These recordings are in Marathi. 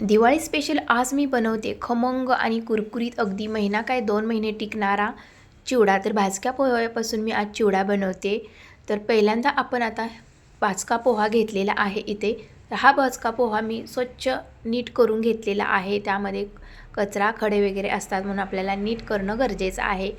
दिवाळी स्पेशल आज मी बनवते. खमंग आणि कुरकुरीत अगदी महिना काय दोन महिने टिकणारा चिवडा. तर भाजक्या पोह्यापासून मी आज चिवडा बनवते. तर पहिल्यांदा आपण आता भाजका पोहा घेतलेला आहे इथे. तर हा भाजका पोहा मी स्वच्छ नीट करून घेतलेला आहे. त्यामध्ये कचरा खडे वगैरे असतात म्हणून आपल्याला नीट करणं गरजेचं आहे.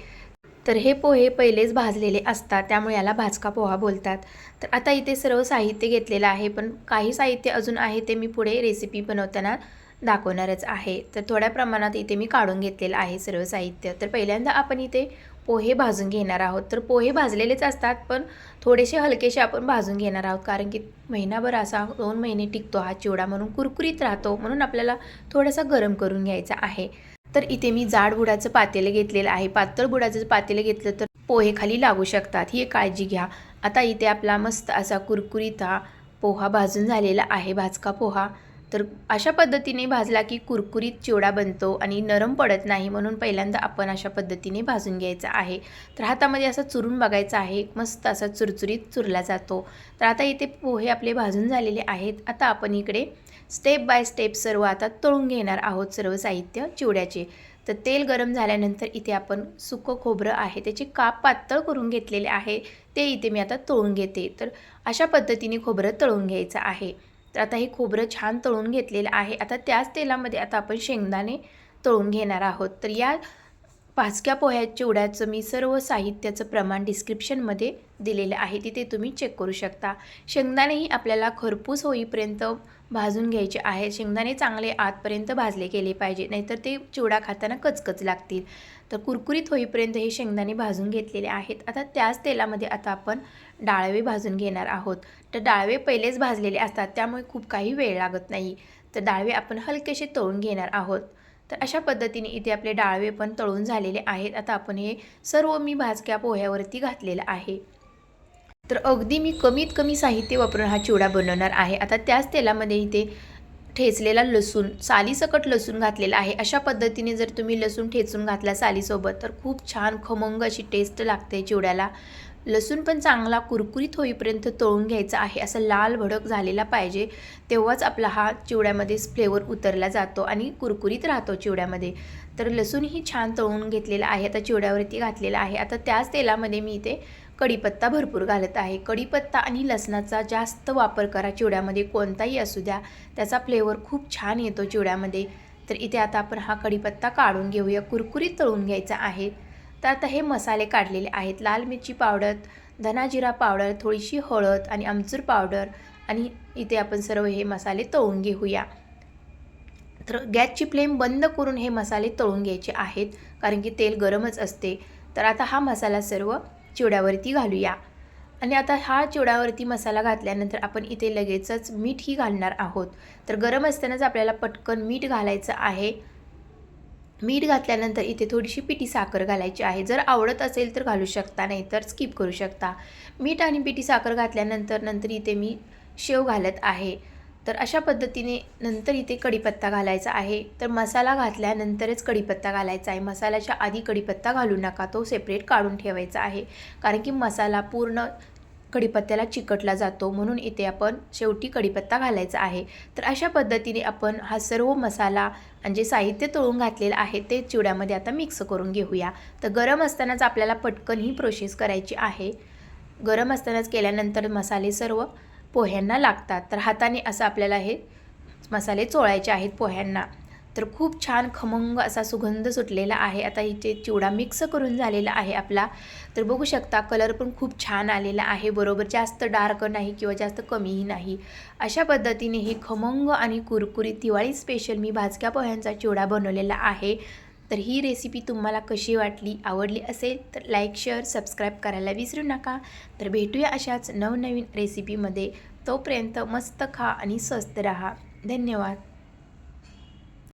तर हे पोहे पहिलेच भाजलेले असतात त्यामुळे याला भाजका पोहा बोलतात. तर आता इथे सर्व साहित्य घेतलेलं आहे पण काही साहित्य अजून आहे ते मी पुढे रेसिपी बनवताना दाखवणारच आहे. तर थोड्या प्रमाणात इथे मी काढून घेतलेलं आहे सर्व साहित्य. तर पहिल्यांदा आपण इथे पोहे भाजून घेणार आहोत. तर पोहे भाजलेलेच असतात पण थोडेसे हलकेसे आपण भाजून घेणार आहोत कारण की महिनाभर असा दोन महिने टिकतो हा चिवडा म्हणून कुरकुरीत राहतो म्हणून आपल्याला थोडासा गरम करून घ्यायचा आहे. तर इथे मी जाड बुडाचं पातेलं घेतलेलं आहे. पातळ बुडाचं पातेलं घेतलं तर पोहे खाली लागू शकतात. ही काळजी घ्या. आता इथे आपला मस्त असा कुरकुरीत हा पोहा भाजून झालेला आहे. भाजका पोहा. तर अशा पद्धतीने भाजला की कुरकुरीत चिवडा बनतो आणि नरम पडत नाही म्हणून पहिल्यांदा आपण अशा पद्धतीने भाजून घ्यायचा आहे. तर हातामध्ये असं चुरून बघायचं आहे. मस्त असा चुरचुरीत चुरला जातो. तर आता इथे पोहे आपले भाजून झालेले आहेत. आता आपण इकडे स्टेप बाय स्टेप सर्व आता तळून घेणार आहोत सर्व साहित्य चिवड्याचे. तर तेल गरम झाल्यानंतर इथे आपण सुकं खोबरं आहे त्याचे काप पातळ करून घेतलेले आहे ते इथे मी आता तळून घेते. तर अशा पद्धतीने खोबरं तळून घ्यायचं आहे. तर आता हे खोबरं छान तळून घेतलेलं आहे. आता त्याच तेलामध्ये आता आपण शेंगदाणे तळून घेणार आहोत. तर या पाचक्या पोह्यात चिवड्याचं मी सर्व साहित्याचं प्रमाण डिस्क्रिप्शनमध्ये दिलेलं आहे. तिथे तुम्ही चेक करू शकता. शेंगदाणेही आपल्याला खरपूस होईपर्यंत भाजून घ्यायचे आहेत. शेंगदाणे चांगले आतपर्यंत भाजले गेले पाहिजे नाहीतर ते चिवडा खाताना कचकच लागतील. तर कुरकुरीत होईपर्यंत हे शेंगदाणे भाजून घेतलेले आहेत. आता त्याच तेलामध्ये आता आपण डाळवे भाजून घेणार आहोत. तर डाळवे पहिलेच भाजलेले असतात त्यामुळे खूप काही वेळ लागत नाही. तर डाळवे आपण हलकेसे तळून घेणार आहोत. तर अशा पद्धतीने इथे आपले डाळवे पण तळून झालेले आहेत. आता आपण हे सर्व मी भाजक्या पोह्यावरती घातलेलं आहे. तर अगदी मी कमीत कमी साहित्य वापरून हा चिवडा बनवणार आहे. आता त्याच तेलामध्ये इथे ठेचलेला लसूण सालीसकट लसूण घातलेला आहे. अशा पद्धतीने जर तुम्ही लसूण ठेचून घातला सालीसोबत तर खूप छान खमंग अशी टेस्ट लागते चिवड्याला. लसूण पण चांगला कुरकुरीत होईपर्यंत तळून घ्यायचा आहे. असं लाल भडक झालेला पाहिजे तेव्हाच आपला हा चिवड्यामध्ये फ्लेवर उतरला जातो आणि कुरकुरीत राहतो चिवड्यामध्ये. तर लसूणही छान तळून घेतलेला आहे आता चिवड्यावरती घातलेला आहे. आता त्याच तेलामध्ये मी इथे कढीपत्ता भरपूर घालत आहे. कढीपत्ता आणि लसणाचा जास्त वापर करा. चिवड्यामध्ये कोणताही असू द्या त्याचा फ्लेवर खूप छान येतो चिवड्यामध्ये. तर इथे आता आपण हा कढीपत्ता काढून घेऊया. कुरकुरीत तळून घ्यायचा आहे. तर आता हे मसाले काढलेले आहेत. लाल मिरची पावडर धनाजिरा पावडर थोडीशी हळद आणि आमचूर पावडर आणि इथे आपण सर्व हे मसाले तळून घेऊया. तर गॅसची फ्लेम बंद करून हे मसाले तळून घ्यायचे आहेत कारण की तेल गरमच असते. तर आता हा मसाला सर्व चिवड्यावरती घालूया. आणि आता हा चिवड्यावरती मसाला घातल्यानंतर आपण इथे लगेचच मीठही घालणार आहोत. तर गरम असतानाच आपल्याला पटकन मीठ घालायचं आहे. मीठ घातल्यानंतर इथे थोडीशी पिठी साखर घालायची आहे. जर आवडत असेल तर घालू शकता नाही तर स्किप करू शकता. मीठ आणि पिठी साखर घातल्यानंतर नंतर इथे मी शेव घालत आहे. तर अशा पद्धतीने नंतर इथे कढीपत्ता घालायचा आहे. तर मसाला घातल्यानंतरच कढीपत्ता घालायचा आहे. मसाल्याच्या आधी कढीपत्ता घालू नका तो सेपरेट काढून ठेवायचा आहे. कारण की मसाला पूर्ण कढीपत्त्याला चिकटला जातो. म्हणून इथे आपण शेवटी कढीपत्ता घालायचा आहे. तर अशा पद्धतीने आपण हा सर्व मसाला आणि जे साहित्य तळून घातलेलं आहे ते चिवड्यामध्ये आता मिक्स करून घेऊया. तर गरम असतानाच आपल्याला पटकन ही प्रोसेस करायची आहे. गरम असतानाच केल्यानंतर मसाले सर्व पोह्यांना लागतात. तर हाताने असं आपल्याला हे मसाले चोळायचे आहेत पोह्यांना. तर खूप छान खमंग असा सुगंध सुटलेला आहे. आता इथे चिवडा मिक्स करून झालेला आहे आपला. तर बघू शकता कलर पण खूप छान आलेला आहे. बरोबर जास्त डार्क नाही किंवा जास्त कमीही नाही. अशा पद्धतीने हे खमंग आणि कुरकुरीत दिवाळी स्पेशल मी भाजक्या पोह्यांचा चिवडा बनवलेला आहे. तर ही रेसिपी तुम्हाला कशी वाटली आवडली असेल तर लाईक शेअर सबस्क्राईब करायला विसरू नका. तर भेटूया अशाच नवनवीन रेसिपीमध्ये तोपर्यंत मस्त खा आणि स्वस्त रहा. धन्यवाद.